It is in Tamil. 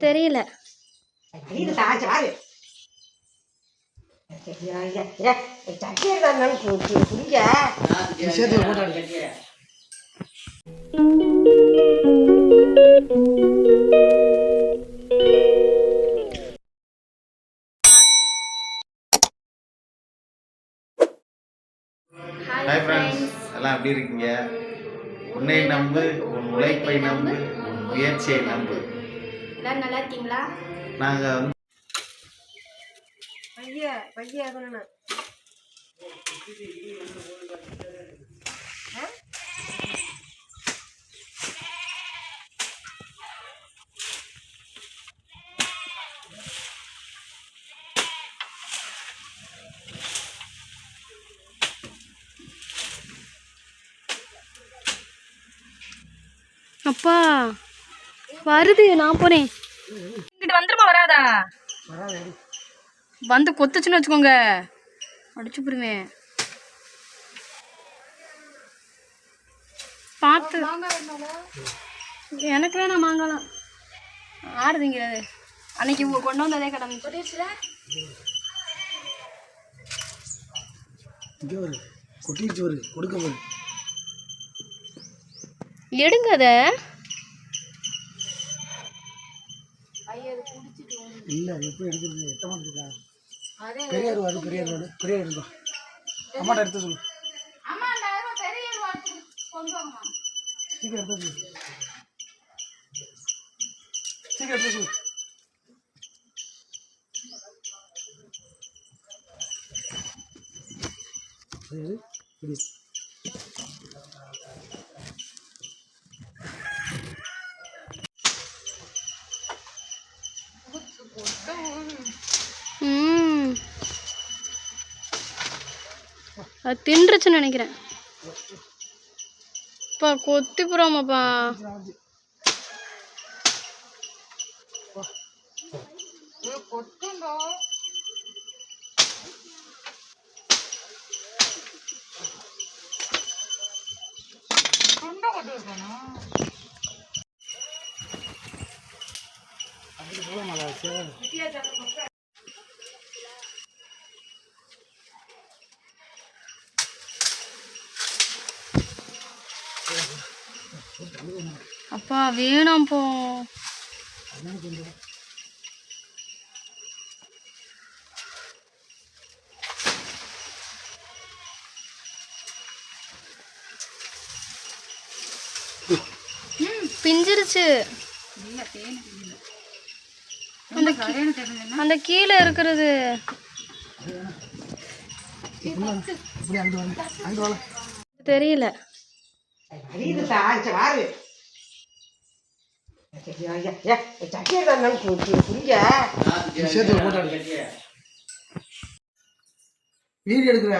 தெரியல. ஹாய் ஃப்ரெண்ட்ஸ் எல்லாம் எப்படி இருக்கீங்க? உன்னை நம்பு உன் உழைப்பை நம்பு உன் முயற்சியை நம்பு. எல்லாரும் நல்லா இருக்கீங்களா நாங்கள் வந்து பைய பைய ஆகணும் அப்பா வருது நான் போறேன். இங்கிட்டு வந்துருமா வராதா? வந்து கொத்துச்சுன்னு வச்சுக்கோங்க. அடிச்சு போடுவேன் பார்த்து. எனக்கு வேணாம் மாங்கலாம். ஆடுதுங்க. அது அன்னைக்கு உங்க கொண்டு வந்ததே கிடந்து இங்கே ஒரு கொட்டிடுச்சு ஒரு கொடுக்க போகுது எடுங்க அதை. இல்லை எப்படி எடுக்கிறது? எட்ட மாட்டேங்குதா பெரியார் வாடு பெரியார் வாடு பெரியார் இருக்கா அம்மாட்ட எடுத்து சொல்லு. சீக்கிரம் எடுத்து சொல்லு. சீக்கிரம் எடுத்து சொல்லு. சரி, அது தின்றுச்சுன்னு நினைக்கிறேன். அப்பா கொத்தி போகிறோமாப்பா அப்படி அப்பா வேணாம் போ. பிஞ்சிருச்சு. அந்த கீழே இருக்கிறது. தெரியல. சேர்த்து போட்டாடு வீடியோ எடுக்கிற